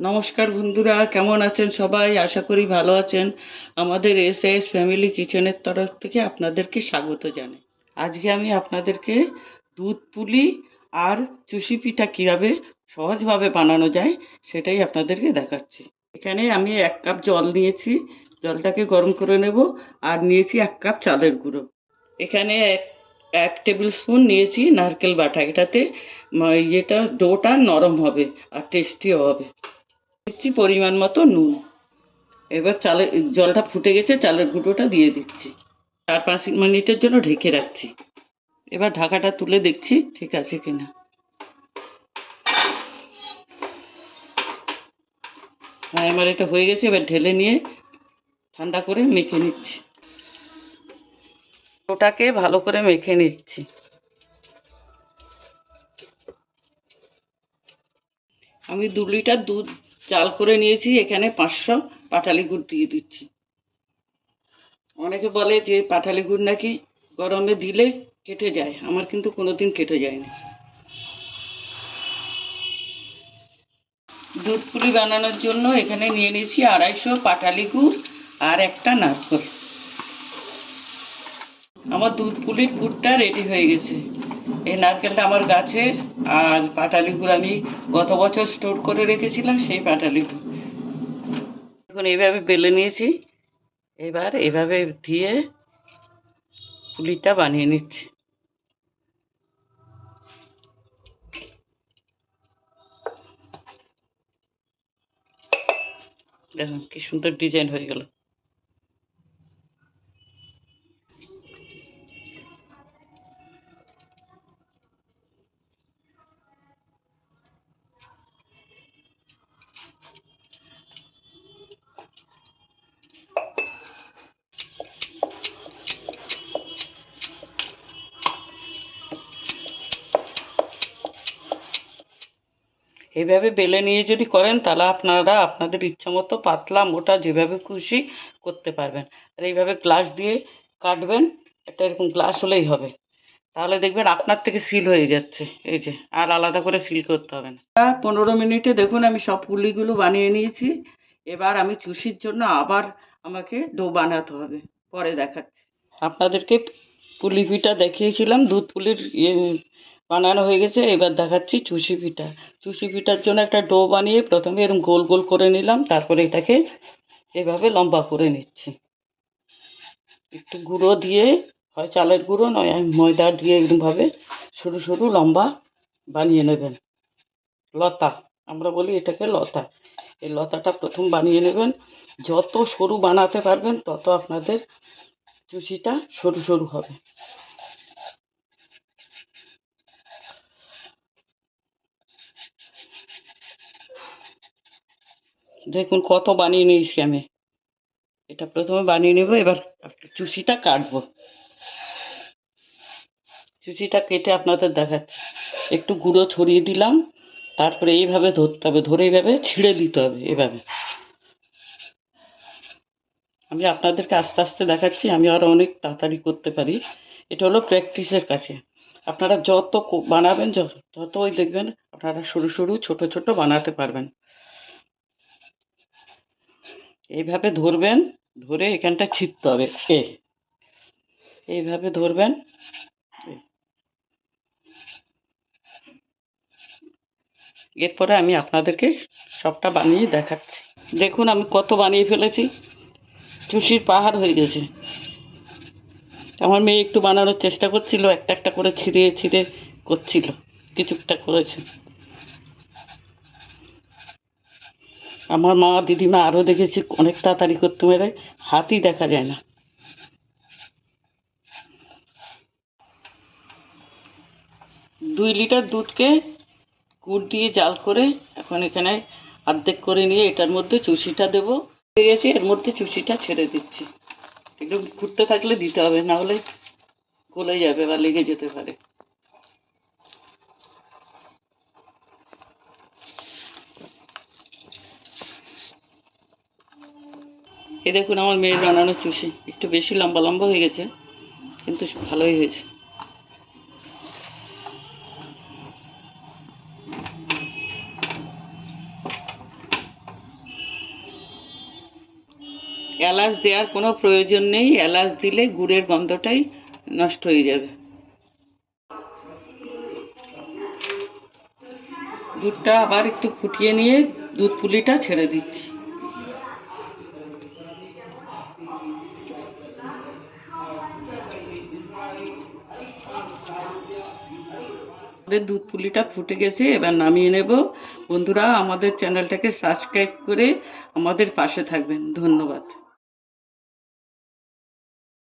নমস্কার বন্ধুরা, কেমন আছেন সবাই? আশা করি ভালো আছেন। আমাদের এস এস ফ্যামিলি কিচেনের তরফ থেকে আপনাদেরকে স্বাগত জানাই। আজকে আমি আপনাদেরকে দুধ পুলি আর চুষি পিঠা কীভাবে সহজভাবে বানানো যায় সেটাই আপনাদেরকে দেখাচ্ছি। এখানে আমি এক কাপ জল নিয়েছি, জলটাকে গরম করে নেব আর নিয়েছি এক কাপ চালের গুঁড়ো। এখানে এক এক টেবিল স্পুন নিয়েছি নারকেল বাটা, এটাতে ইয়েটা ডোটা নরম হবে আর টেস্টিও হবে। দিচ্ছি পরিমাণ মতো নুন। এবার চালের, জলটা ফুটে গেছে, চালের গুঁড়োটা দিয়ে দিচ্ছি। চার পাঁচ মিনিটের জন্য ঢেকে রাখছি। এবার ঢাকাটা তুলে দেখছি ঠিক আছে কিনা। হ্যাঁ আমার এটা হয়ে গেছে, এবার ঢেলে নিয়ে ঠান্ডা করে মেখে নিচ্ছি। ওটাকে ভালো করে মেখে নিচ্ছি। আমি দু লিটার দুধ চাল করে নিয়েছি, এখানে পাঁচশো পাটালি গুড় দিয়ে দিচ্ছি। অনেকে বলে যে পাটালি গুড় নাকি গরমে দিলে কেটে যায়, আমার কিন্তু কোনোদিন কেটে যায়নি। দুধ পুলি বানানোর জন্য এখানে নিয়ে নিয়েছি আড়াইশো পাটালি গুড় আর একটা নারকল। আমার দুধ পুলির গুড়টা রেডি হয়ে গেছে। এই নারকেলটা আমার গাছের, আর পাটালি গুড় আমি গত বছর স্টোর করে রেখেছিলাম সেই পাটালি গুড় এখন এইভাবে বেলে নিয়েছি, এবার এভাবে দিয়ে পুলিটা বানিয়ে নিচ্ছি। দেখুন, কি সুন্দর ডিজাইন হয়ে গেল। এইভাবে বেলে নিয়ে যদি করেন, তাহলে আপনারা আপনাদের ইচ্ছা মতো পাতলা, মোটা যেভাবে খুশি করতে পারবেন। আর এইভাবে গ্লাস দিয়ে কাটবেন, একটা এরকম গ্লাস হলেই হবে। তাহলে দেখবেন আপনার থেকে সিল হয়ে যাচ্ছে, এই যে, আর আলাদা করে সিল করতে হবে না। পনেরো মিনিটে দেখুন, আমি সব পুলিগুলো বানিয়ে নিয়েছি। এবার আমি চুষির জন্য আবার আমাকে ডো বানাতে হবে, পরে দেখাচ্ছি। আপনাদেরকে পুলি পিঠা দেখিয়েছিলাম, দুধ পুলির ইয়ে বানানো হয়ে গেছে। এবার দেখাচ্ছি চুষি পিঠা। চুষি পিঠার জন্য একটা ডো বানিয়ে প্রথমে এরকম গোল গোল করে নিলাম, তারপরে এটাকে এভাবে লম্বা করে নিচ্ছি। একটু গুঁড়ো দিয়ে, হয় চালের গুঁড়ো, নয় ময়দা দিয়ে এরকমভাবে সরু সরু লম্বা বানিয়ে নেবেন। লতা, আমরা বলি এটাকে লতা। এই লতাটা প্রথম বানিয়ে নেবেন। যত সরু বানাতে পারবেন, তত আপনাদের চুষিটা সরু সরু হবে। দেখুন কত বানিয়ে নিয়েছি আমি। এটা প্রথমে বানিয়ে নেব, এবার চুষিটা কাটবো। চুষিটা কেটে আপনাদের দেখাচ্ছি একটু গুঁড়ো ছড়িয়ে দিলাম, তারপরে এইভাবে ধরতে হবে, ধরে এইভাবে ছিঁড়ে দিতে হবে এভাবে। আমি আপনাদেরকে আস্তে আস্তে দেখাচ্ছি, আমি আরও অনেক তাড়াতাড়ি করতে পারি। এটা হলো প্র্যাকটিসের কাছে। আপনারা যত বানাবেন, যত ততই দেখবেন, আপনারা সরু সরু, ছোট ছোট বানাতে পারবেন। এইভাবে ধরবেন, ধরে এখানটা ছিঁড়তে হবে। এ, এইভাবে ধরবেন। এরপরে আমি আপনাদেরকে সবটা বানিয়ে দেখাচ্ছি। দেখুন আমি কত বানিয়ে ফেলেছি। চুষির পাহাড় হয়ে গেছে। আমার মেয়ে একটু বানানোর চেষ্টা করছিল, একটা একটা করে ছিঁড়ে ছিঁড়ে করছিল কিছুটা করেছে। আমার মা দিদিমা আরও দেখেছি, অনেক তাড়াতাড়ি করতে মেরে হাতই দেখা যায় না। দুই লিটার দুধকে গুড় দিয়ে জাল করে এখন এখানে অর্ধেক করে নিয়ে এটার মধ্যে চুষিটা দেবো। হয়ে গেছে, এর মধ্যে চুষিটা ছেড়ে দিচ্ছি। একটু ঘুরতে থাকলে দিতে হবে, না হলে গলে যাবে বা লেগে যেতে পারে। এ দেখুন, আমার মেয়ের বানানো চুষি। একটু বেশি লম্বা লম্বা হয়ে গেছে, কিন্তু ভালোই হয়েছে। এলাচ দেওয়ার কোনো প্রয়োজন নেই। এলাচ দিলে গুড়ের গন্ধটাই নষ্ট হয়ে যাবে। দুধটা আবার একটু ফুটিয়ে নিয়ে দুধ পুলিটা ছেড়ে দিচ্ছি। আমাদের দুধ পুলিটা ফুটে গেছে, এবার নামিয়ে নেব। বন্ধুরা, আমাদের চ্যানেলটাকে সাবস্ক্রাইব করে আমাদের পাশে থাকবেন। ধন্যবাদ।